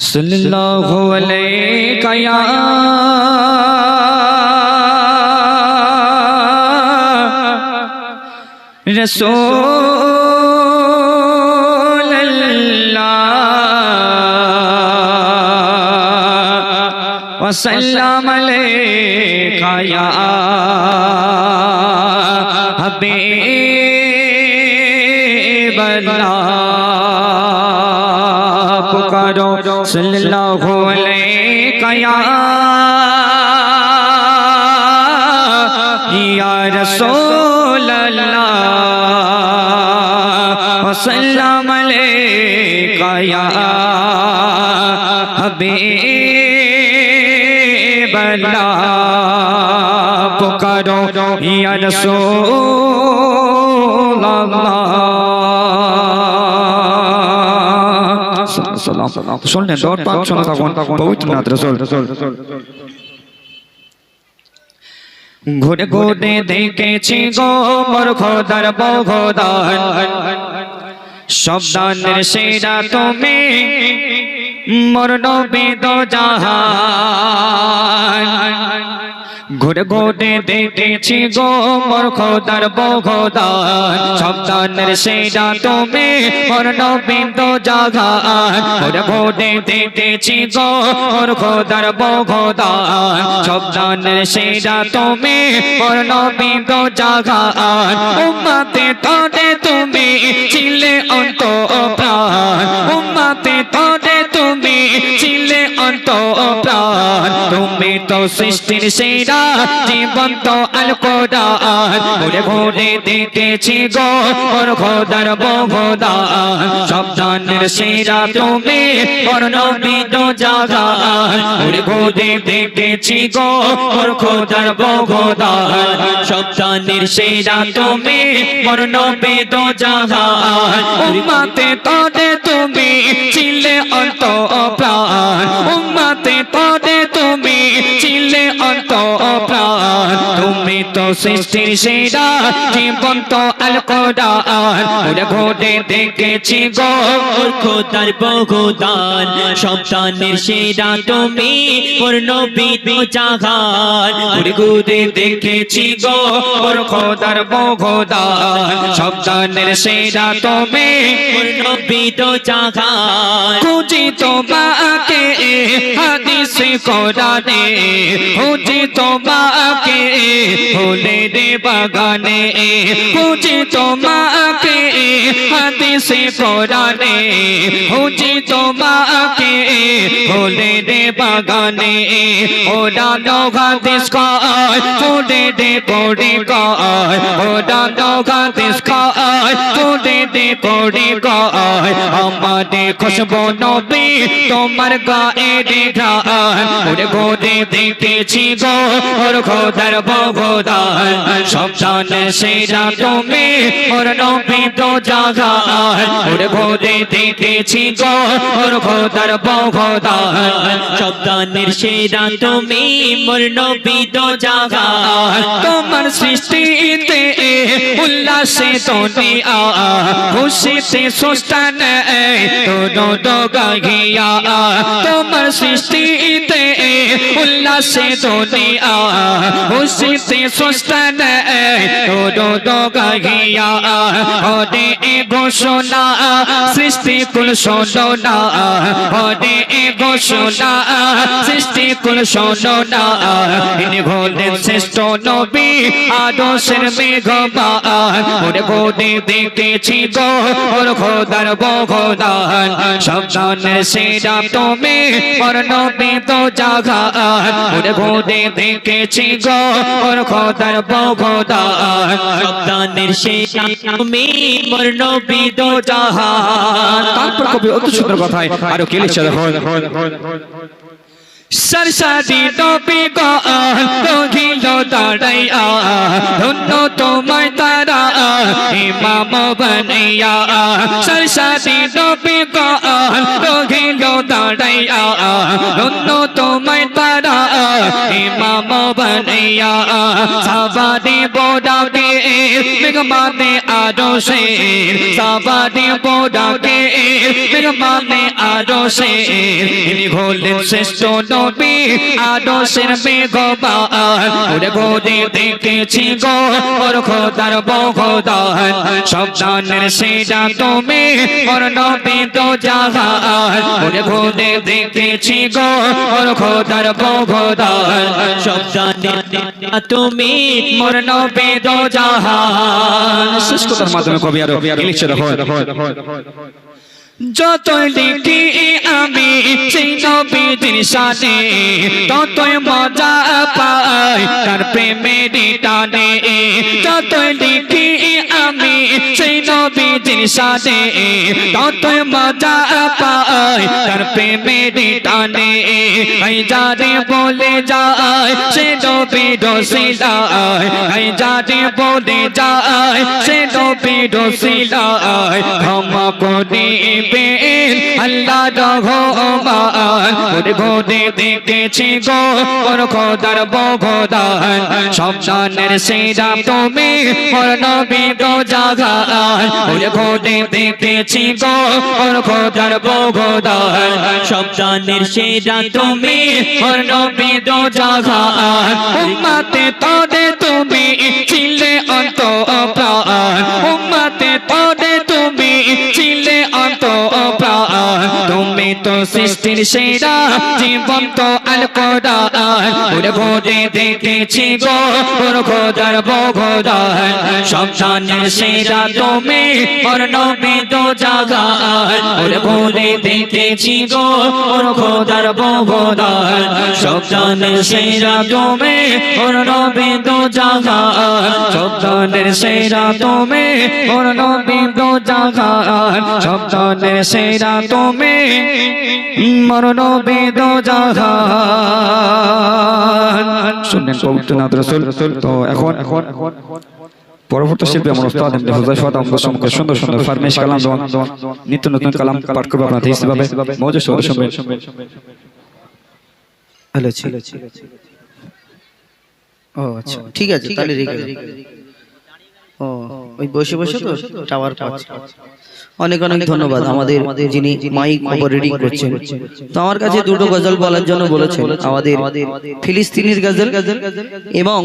സല്ലല്ലാഹു അലൈക യാ رسول اللہ وسلم علیکہ یا حبیب করো সাল্লাল্লাহু আলাইকা ইয়া রাসূলুল্লাহ সাল্লাম আলাইকা ইয়া হাবিবাল্লাহ পুকারো ইয়া রাসূলুল্লাহ। সাল্লাম। শুনলেন দর পাক শোনা তখন ঘুরে ঘুরে দেখেছি গো মোর খোদার বৌদান সব সেরা তুমি মোর নবী দো জাহান। ঘুরে ঘুরে দেখেছি গো মোর খোদার বহদান শব্দানের সেরা তুমি, মোর নবী দো জাহান ঘুরে ঘুরে দেখেছি গো মোর খোদার বহদান শব্দানের সেরা তুমি, মোর নবী দো জাহান উম্মতে তোরে তুমি, ছিলে তুমি তো সৃষ্টির সেরা, জীবন্ত আল কোরআন ঘুরে ঘুরে দেখেছি গো ওর খোদার বহদান শব্দানের সেরা তুমি ওর নবী তো জাগান ঘুরে ঘুরে দেখেছি গো ওর খোদার বহদান শব্দানের সেরা তুমি ওর নবী তো জাগান উম্মতে তোরে তুমি ছিলে অন্ত প্রাণ উম্মতে তোরে তুমি ছিলে অন্ত প্রাণ তুমি তো সৃষ্টির সেরা, জীবন্ত ঘুরে ঘুরে দেখেছি গো ওর খোদার বহুদান। সন্তানের সেরা তুমি ওর নবী জাগান ঘুরে দেখেছি গো ওর খোদার বহদান। শব্দানের সেরা তুমি ওর নবী জাগান খুঁজি তোমাকে হাদিস কোরআনে হুজি তোমাকে ফুলে রে বাগানে খুঁজি তোমাকে হাদিস কোরআনে খুঁজি তোমাকে ফুলে রে বাগানে ওরা নগাদিস কয় ফুলে রে পড়ে কয় ওরা নগাদিস কয় ফুলে রে পড়ে কয় আমাদের খুশবু নবী তোমার গায়ে ওরে গোদে দেখেছি গো ওর খোদার বগদান সন্তান সেরা তুমি। ওর নবী তো জাগান ওরে গোদে দেখেছি গো, ওর খোদার বগদান সন্তানের সেরা তুমি মোর নবী তো জাগান তোমার সৃষ্টিতে উল্লাসে দুনিয়া, খুশিতে সুস্তান দোনো দোগাহিয়া তোমার সৃষ্টিতে উল্লাসে দুনিয়া, খুশিতে সুস্তান দোনো দোগাহিয়া হরে এ ঘোষণা, সৃষ্টি কুল শোনো না হরে এ ঘোষণা, সৃষ্টি কুল শোনো না ইনি হলেন শ্রেষ্ঠ নবী, আদর্শের মেঘবান ওরে গোদে দেখেছি গো, ওর খোদার বগদান সন্তানের সেরা তুমি, ওর নবী তো জাগান। ওরে গোদে দেখেছি গো, ওর খোদার বগদান সন্তানের সেরা তুমি মোর নবী তো জাহান। তারপর কবি অত সুন্দর কথায় আরও কে লিখছে দেখো সরসাদি নবী গো রহিল দাঁড়াইয়া ধন্য তোমায় তারা, ইমাম বানাইয়া। সরসাদি তারা। ইমাম বানাইয়া সাবাদি বোডাবে মেঘমাতে আরও সে সাবাদে বোডাকে মেহমানে আরও সে ইনি হলেন শ্রেষ্ঠ নবী আরও সের বেগবান ওরে গোদে দেখেছি গো ওর খোদার বহদান সব দানের সেটা তুমি ওর নবী তো জাহান ওরে গোদে দেখেছি গো ওর খোদার বহদান সব সন্তানের তুমি মোর নবী তো জাহান কথার মাধ্যমে কবি আরও লিখছে দেখো। যত লিখি আমি সেই নবীদের সাথে ততই মজা পাই তার প্রেমের টানে যতই লিখি আমি সেই নবীদের সাথে ততই মজা পাই তার প্রেমের টানে এই যারে বলে যায় সে নবী রসিলায় এই যারে বলে যায় সে নবী রসিলায় ক্ষমা করিবেন আল্লাহ রহমান ওরে ঘোরে দেখেছি গো, ওর খোদার বভদান সব জানের সেরা তুমি, ওর নবী গো জাগান। ওরে ঘোরে দেখেছি গো, ওর খোদার বভদান সন্তানের সেরা তুমি, ওর নবী গো জাগান। উম্মতে তোদে তুমি ছিলে অন্ত প্রাণ তো সৃষ্টির সেরা জীবন তো আল কোরআন ওরে ভোরে দেখেছি গো, ওর খোদার বগদান সন্তানের সেরা তুমি, ওর নবী তো জাগান ওরে ভোরে দেখেছি গো, ওর খোদার বগদান সন্তানের সেরা তুমি, ওর নবী তো জাগান সন্তানের সেরা তুমি, ওর নবী তো জাগান সন্তানের সেরা তুমি মরণ বেদ শুনলেন রসুল। তো এখন এখন পরবর্তী আমাদের সম্মুখে সুন্দর সুন্দর কালাম নিত্য নতুন কালাম করবে ও আচ্ছা ঠিক আছে, তাহলে ওই বসে বসে তো টাওয়ার পাচ্ছে। অনেক অনেক ধন্যবাদ আমাদের যিনি মাইক ওভার রিডিং করছেন। তো আমার কাছে দুটো গজল বলার জন্য বলেছেন আমাদের ফিলিস্তিনির গজল এবং